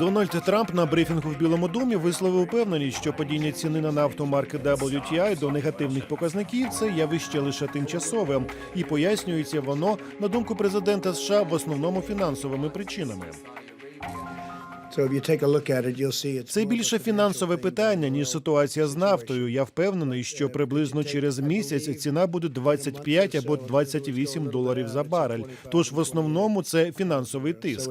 Дональд Трамп на брифінгу в Білому домі висловив впевненість, що падіння ціни на нафту марки WTI до негативних показників це явище лише тимчасове, і пояснюється воно на думку президента США в основному фінансовими причинами. Це більше фінансове питання ніж ситуація з нафтою. Я впевнений, що приблизно через місяць ціна буде 25 або 28 доларів за барель. Тож в основному це фінансовий тиск.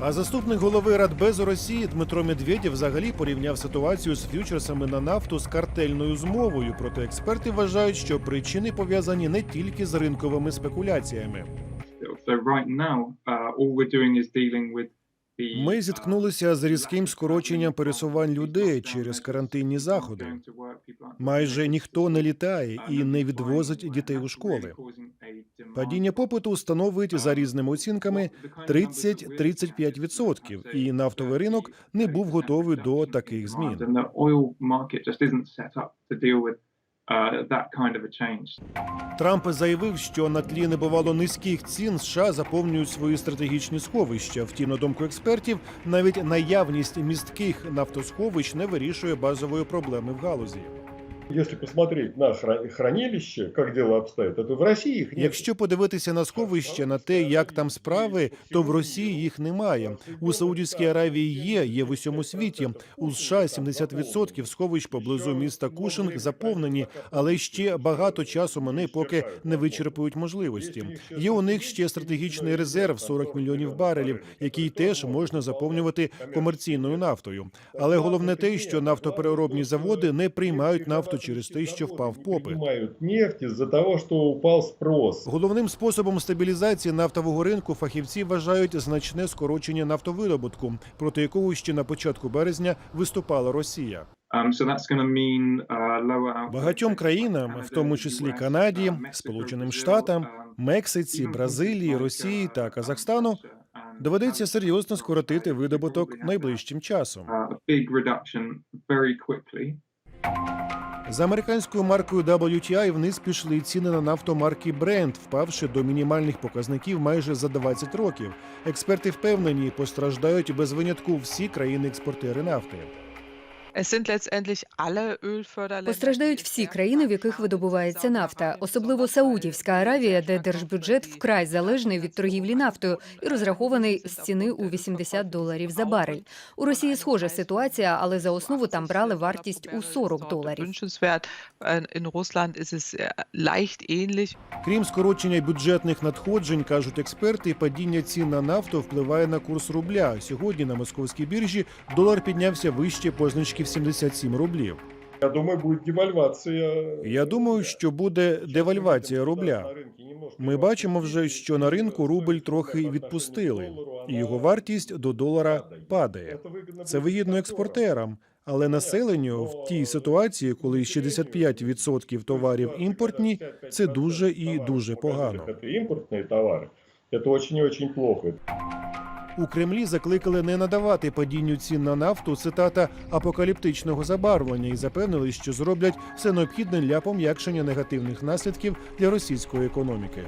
А заступник голови Радбезу Росії Дмитро Медведєв взагалі порівняв ситуацію з ф'ючерсами на нафту з картельною змовою. Проте експерти вважають, що причини пов'язані не тільки з ринковими спекуляціями. Uh. Ми uh, зіткнулися з різким скороченням пересувань людей через карантинні заходи. Майже ніхто не літає і не відвозить дітей у школи. Падіння попиту становить за різними оцінками 30-35%, і нафтовий ринок не був готовий до таких змін. Трамп заявив, що на тлі небувало низьких цін США заповнюють свої стратегічні сховища. Втім, на думку експертів, навіть наявність містких нафтосховищ не вирішує базової проблеми в галузі. Если посмотреть на хра- хранилище, как дело обстоит, то в России их нет. Якщо подивитися на сховище, на те, як там справи, то в Росії їх немає. У Саудівській Аравії є, є в усьому світі. У США 70% сховищ поблизу міста Кушинг заповнені, але ще багато часу вони поки не вичерпують можливості. Є у них ще стратегічний резерв 40 мільйонів барелів, який теж можна заповнювати комерційною нафтою. Але головне те, що нафтопереробні заводи не приймають нафту через те, що впав попит. Нефть из-за того, что упал спрос. Головним способом стабілізації нафтового ринку фахівці вважають значне скорочення нафтовидобутку, проти якого ще на початку березня виступала Росія. Um, uh. Багатьом країнам, в тому числі Канаді, Сполученим Штатам, Мексиці, Бразилії, Росії та Казахстану, доведеться серйозно скоротити видобуток найближчим часом. За американською маркою WTI вниз пішли ціни на нафту марки Brent, впавши до мінімальних показників майже за 20 років. Експерти впевнені, постраждають без винятку всі країни-експортери нафти. Постраждають всі країни, в яких видобувається нафта, особливо Саудівська Аравія, де держбюджет вкрай залежний від торгівлі нафтою і розрахований з ціни у 80 доларів за барель. У Росії схожа ситуація, але за основу там брали вартість у 40 доларів. Äh. Крім скорочення бюджетних надходжень, кажуть експерти, падіння цін на нафту впливає на курс рубля. Сьогодні на московській біржі долар піднявся вище позначки в 77 рублів. Я думаю, будет девальвация. Я думаю, що буде девальвація рубля. Ми бачимо вже, що на ринку рубль трохи відпустили, і його вартість до долара падає. Це вигідно експортерам, але населенню в тій ситуації, коли 65% товарів імпортні, це дуже і дуже погано. Это импортные товары. Это очень и очень плохо. У Кремлі закликали не надавати падінню цін на нафту цитата апокаліптичного забарвлення і запевнили, що зроблять все необхідне для пом'якшення негативних наслідків для російської економіки.